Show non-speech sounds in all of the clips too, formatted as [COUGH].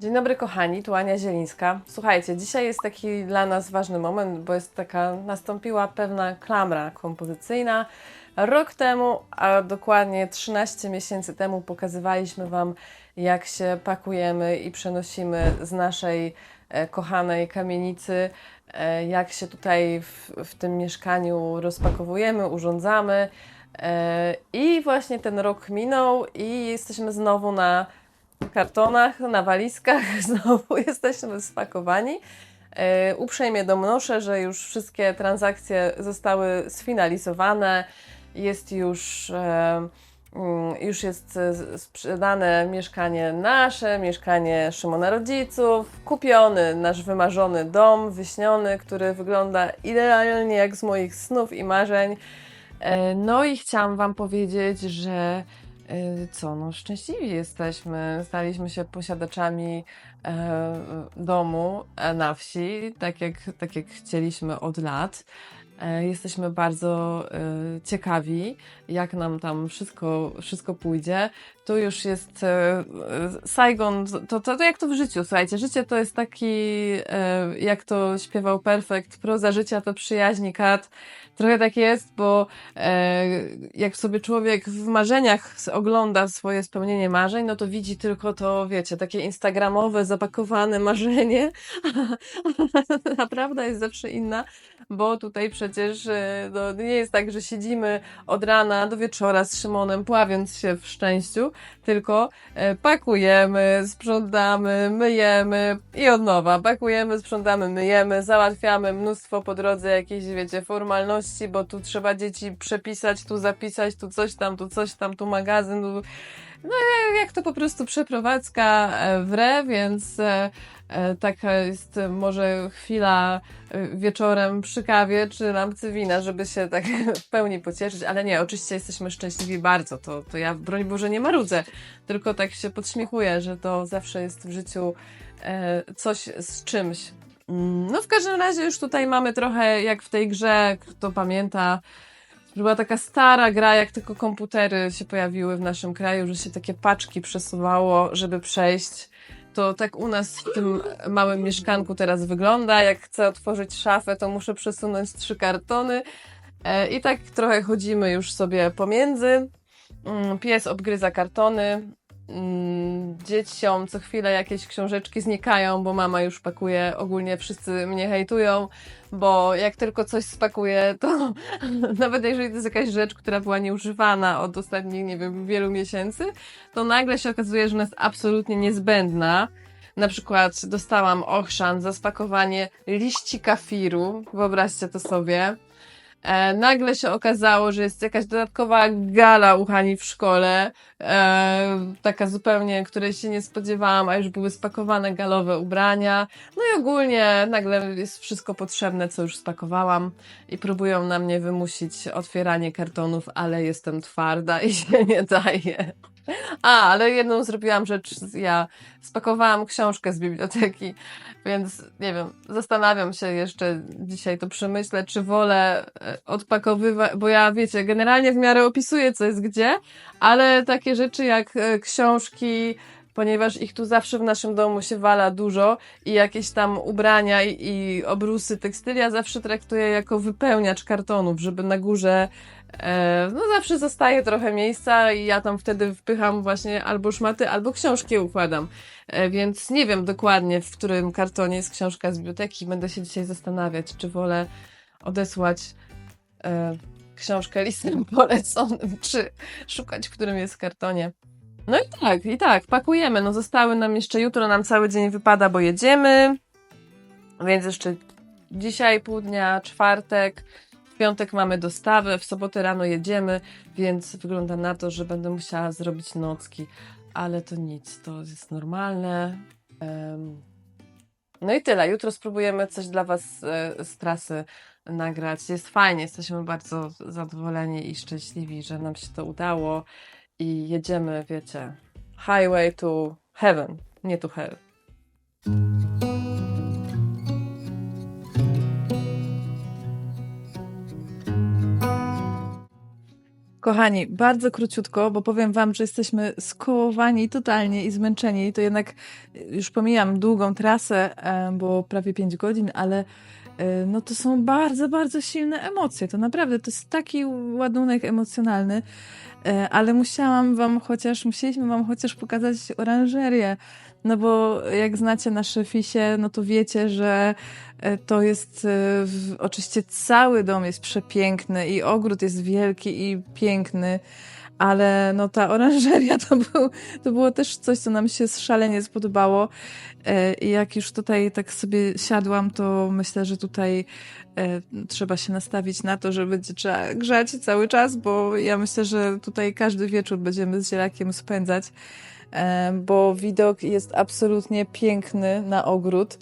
Dzień dobry kochani, tu Ania Zielińska. Słuchajcie, dzisiaj jest taki dla nas ważny moment, bo jest taka, nastąpiła pewna klamra kompozycyjna. Rok temu, a dokładnie 13 miesięcy temu pokazywaliśmy Wam, jak się pakujemy i przenosimy z naszej e, kochanej kamienicy, e, jak się tutaj w, w tym mieszkaniu rozpakowujemy, urządzamy. E, I właśnie ten rok minął i jesteśmy znowu na kartonach, na walizkach. [LAUGHS] Znowu jesteśmy spakowani. E, uprzejmie donoszę, że już wszystkie transakcje zostały sfinalizowane. Jest już, e, mm, już jest e, sprzedane mieszkanie nasze, mieszkanie Szymona rodziców, kupiony nasz wymarzony dom wyśniony, który wygląda idealnie jak z moich snów i marzeń. No i chciałam Wam powiedzieć, że co, no szczęśliwi jesteśmy. Staliśmy się posiadaczami e, domu e, na wsi, tak jak, tak jak chcieliśmy od lat. E, Jesteśmy bardzo e, ciekawi, jak nam tam wszystko, wszystko pójdzie. Tu już jest e, Saigon, to, to, to jak to w życiu, słuchajcie, życie to jest taki, jak to śpiewał Perfekt, proza życia to przyjaźni kat. Trochę tak jest, bo jak sobie człowiek w marzeniach ogląda swoje spełnienie marzeń, no to widzi tylko to, wiecie, takie instagramowe, zapakowane marzenie, [LAUGHS] a prawda jest zawsze inna, bo tutaj przecież e, no, nie jest tak, że siedzimy od rana do wieczora z Szymonem, pławiąc się w szczęściu, tylko e, pakujemy, sprzątamy, myjemy i od nowa. Pakujemy, sprzątamy, myjemy, załatwiamy mnóstwo po drodze jakieś, wiecie, formalności, bo tu trzeba dzieci przepisać, tu zapisać, tu coś tam, tu coś tam, tu magazyn, tu... no jak- to po prostu przeprowadzka e, w re, więc e, e, taka jest może chwila wieczorem przy kawie czy lampce wina, żeby się tak w pełni pocieszyć, ale nie, oczywiście jesteśmy szczęśliwi bardzo, to, to ja broń Boże nie marudzę, tylko tak się podśmiechuję, że to zawsze jest w życiu coś z czymś. Mm, No w każdym razie już tutaj mamy trochę jak w tej grze, kto pamięta, była taka stara gra, jak tylko komputery się pojawiły w naszym kraju, że się takie paczki przesuwało, żeby przejść. To tak u nas w tym małym mieszkanku teraz wygląda. Jak chcę otworzyć szafę, to muszę przesunąć trzy kartony. E, I tak trochę chodzimy już sobie pomiędzy. Mm, Pies obgryza kartony. Mm, Dzieciom co chwilę jakieś książeczki znikają, bo mama już pakuje. Ogólnie wszyscy mnie hejtują, bo jak tylko coś spakuję, to [LAUGHS] nawet jeżeli to jest jakaś rzecz, która była nieużywana od ostatnich, nie wiem, wielu miesięcy, to nagle się okazuje, że ona jest absolutnie niezbędna. Na przykład dostałam ochrzan za spakowanie liści kafiru. Wyobraźcie to sobie. E, nagle się okazało, że jest jakaś dodatkowa gala u Hani w szkole, e, taka zupełnie, której się nie spodziewałam, a już były spakowane galowe ubrania. No i ogólnie nagle jest wszystko potrzebne, co już spakowałam i próbują na mnie wymusić otwieranie kartonów, ale jestem twarda i [LAUGHS] się nie daje. A, ale jedną zrobiłam rzecz, ja spakowałam książkę z biblioteki, więc nie wiem, zastanawiam się jeszcze dzisiaj to przemyślę, czy wolę e, odpakowywać, bo ja wiecie, generalnie w miarę opisuję co jest gdzie, ale takie rzeczy jak e, książki, ponieważ ich tu zawsze w naszym domu się wala dużo i jakieś tam ubrania i, i obrusy tekstylia zawsze traktuję jako wypełniacz kartonów, żeby na górze e, no zawsze zostaje trochę miejsca i ja tam wtedy wpycham właśnie albo szmaty, albo książki układam. E, więc nie wiem dokładnie, w którym kartonie jest książka z biblioteki. Będę się dzisiaj zastanawiać, czy wolę odesłać e, książkę listem poleconym, czy szukać, w którym jest w kartonie. No i tak, i tak, pakujemy. No zostały nam jeszcze jutro, nam cały dzień wypada, bo jedziemy. Więc jeszcze dzisiaj pół dnia, czwartek, w piątek mamy dostawę, w sobotę rano jedziemy, więc wygląda na to, że będę musiała zrobić nocki. Ale to nic, to jest normalne. Em, No i tyle. Jutro spróbujemy coś dla Was e, z trasy nagrać. Jest fajnie, jesteśmy bardzo zadowoleni i szczęśliwi, że nam się to udało i jedziemy, wiecie, highway to heaven, nie to hell. Kochani, bardzo króciutko, bo powiem Wam, że jesteśmy skołowani totalnie i zmęczeni. To jednak już pomijam długą trasę, bo prawie 5 godzin, ale no to są bardzo, bardzo silne emocje. To naprawdę to jest taki ładunek emocjonalny, e, ale musiałam Wam chociaż, musieliśmy Wam chociaż pokazać oranżerię. No bo jak znacie nasze fisie, no to wiecie, że e, to jest e, oczywiście cały dom jest przepiękny i ogród jest wielki i piękny, ale no ta oranżeria to, był, to było też coś, co nam się szalenie spodobało. E, I jak już tutaj tak sobie siadłam, to myślę, że tutaj e, trzeba się nastawić na to, że będzie trzeba grzać cały czas, bo ja myślę, że tutaj każdy wieczór będziemy z zielakiem spędzać e, bo widok jest absolutnie piękny na ogród.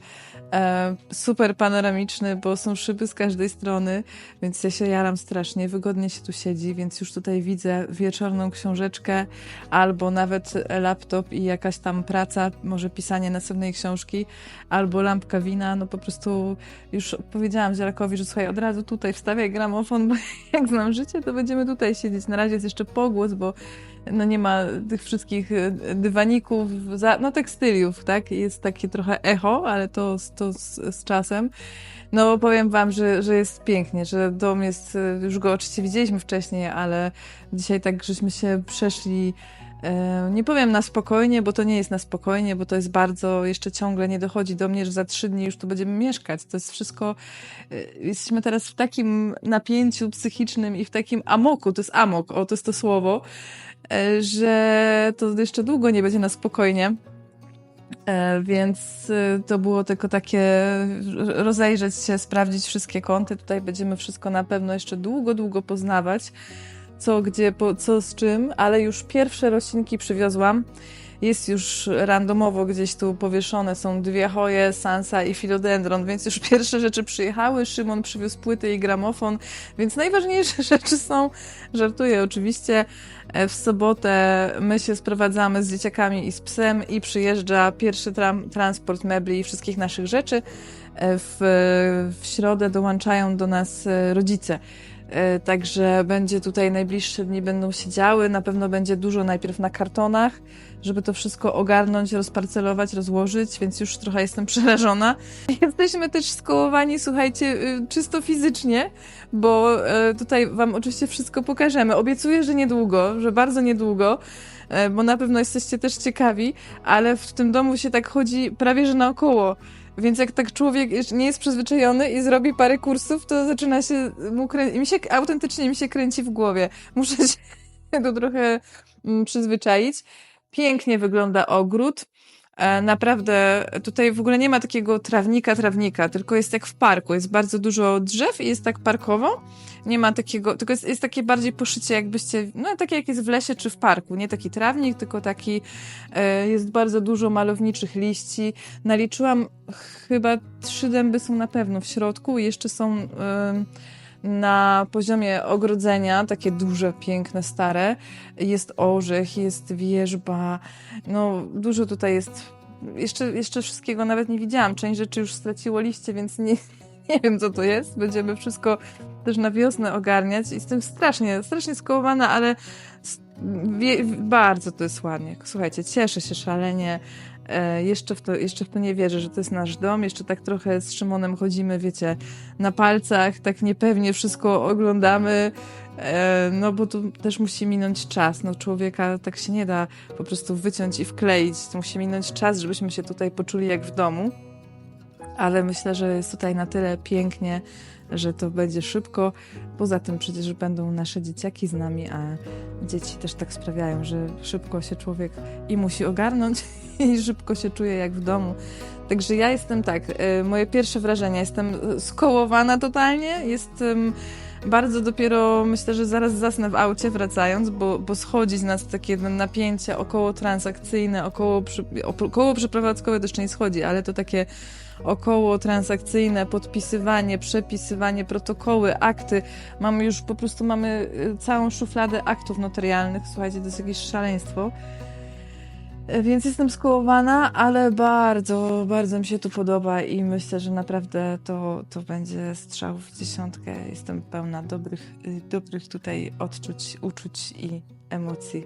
E, Super panoramiczny, bo są szyby z każdej strony, więc ja się jaram strasznie. Wygodnie się tu siedzi, więc już tutaj widzę wieczorną książeczkę albo nawet laptop i jakaś tam praca, może pisanie następnej książki, albo lampka wina. No po prostu już powiedziałam Zielakowi, że słuchaj, od razu tutaj wstawiaj gramofon, bo [LAUGHS] jak znam życie, to będziemy tutaj siedzieć. Na razie jest jeszcze pogłos, bo no nie ma tych wszystkich e, dywaników, no tekstyliów, tak? Jest takie trochę echo, ale to, to z, z czasem. No powiem wam, że, że jest pięknie, że dom jest, e, już go oczywiście widzieliśmy wcześniej, ale dzisiaj tak żeśmy się przeszli e, nie powiem na spokojnie, bo to nie jest na spokojnie, bo to jest bardzo, jeszcze ciągle nie dochodzi do mnie, że za trzy dni już tu będziemy mieszkać. To jest wszystko, e, jesteśmy teraz w takim napięciu psychicznym i w takim amoku, to jest amok, o to jest to słowo, że to jeszcze długo nie będzie na spokojnie. E, Więc e, to było tylko takie rozejrzeć się, sprawdzić wszystkie kąty. Tutaj będziemy wszystko na pewno jeszcze długo, długo poznawać, co gdzie, po, co z czym, ale już pierwsze roślinki przywiozłam. Jest już randomowo gdzieś tu powieszone, są dwie choje, sansa i filodendron, więc już [LAUGHS] pierwsze rzeczy przyjechały. Szymon przywiózł płyty i gramofon, więc najważniejsze [LAUGHS] rzeczy są, żartuję oczywiście, E, W sobotę my się sprowadzamy z dzieciakami i z psem i przyjeżdża pierwszy tram, transport mebli i wszystkich naszych rzeczy. E, W, w środę dołączają do nas e, rodzice. E, Także będzie tutaj najbliższe dni będą się działy. Na pewno będzie dużo najpierw na kartonach, żeby to wszystko ogarnąć, rozparcelować, rozłożyć, więc już trochę jestem [LAUGHS] przerażona. Jesteśmy też skołowani, słuchajcie, y, czysto fizycznie, bo e, tutaj Wam oczywiście wszystko pokażemy. Obiecuję, że niedługo, że bardzo niedługo, e, bo na pewno jesteście też ciekawi, ale w tym domu się tak chodzi prawie że naokoło. Więc jak tak człowiek nie jest przyzwyczajony i zrobi parę kursów, to zaczyna się mu kręcić. Mi się autentycznie mi się kręci w głowie. [LAUGHS] Muszę się to trochę mm, przyzwyczaić. Pięknie wygląda ogród. E, Naprawdę tutaj w ogóle nie ma takiego trawnika, trawnika, tylko jest jak w parku. Jest bardzo dużo drzew i jest tak parkowo. Nie ma takiego, tylko jest, jest takie bardziej poszycie, jakbyście, no takie jak jest w lesie czy w parku. Nie taki trawnik, tylko taki, e, jest bardzo dużo malowniczych liści. Naliczyłam chyba trzy dęby są na pewno w środku i jeszcze są em, na poziomie ogrodzenia, takie duże, piękne, stare. Jest orzech, jest wierzba, no dużo tutaj jest. Jeszcze, jeszcze wszystkiego nawet nie widziałam. Część rzeczy już straciło liście, więc nie, [LAUGHS] nie wiem co to jest. Będziemy wszystko też na wiosnę ogarniać i jestem strasznie, strasznie skołowana, ale bardzo to jest ładnie. Słuchajcie, cieszę się szalenie. E, jeszcze, w to, jeszcze w to nie wierzę, że to jest nasz dom. Jeszcze tak trochę z Szymonem chodzimy, wiecie, na palcach, tak niepewnie wszystko oglądamy. E, no bo tu też musi minąć czas. No człowieka tak się nie da po prostu wyciąć i wkleić. To musi minąć czas, żebyśmy się tutaj poczuli jak w domu. Ale myślę, że jest tutaj na tyle pięknie, że to będzie szybko. Poza tym przecież będą nasze dzieciaki z nami, a dzieci też tak sprawiają, że szybko się człowiek i musi ogarnąć [LAUGHS] i szybko się czuje jak w domu. Także ja jestem tak, e, moje pierwsze wrażenia, jestem skołowana totalnie, jestem bardzo dopiero, myślę, że zaraz zasnę w aucie wracając, bo, bo schodzi z nas takie napięcie około transakcyjne, około, około przeprowadzkowe też nie schodzi, ale to takie około transakcyjne, podpisywanie, przepisywanie, protokoły, akty. Mamy już, po prostu mamy y, całą szufladę aktów notarialnych. Słuchajcie, to jest jakieś szaleństwo. E, Więc jestem skołowana, ale bardzo, bardzo mi się tu podoba i myślę, że naprawdę to, to będzie strzał w dziesiątkę. Jestem pełna dobrych, y, dobrych tutaj odczuć, uczuć i emocji.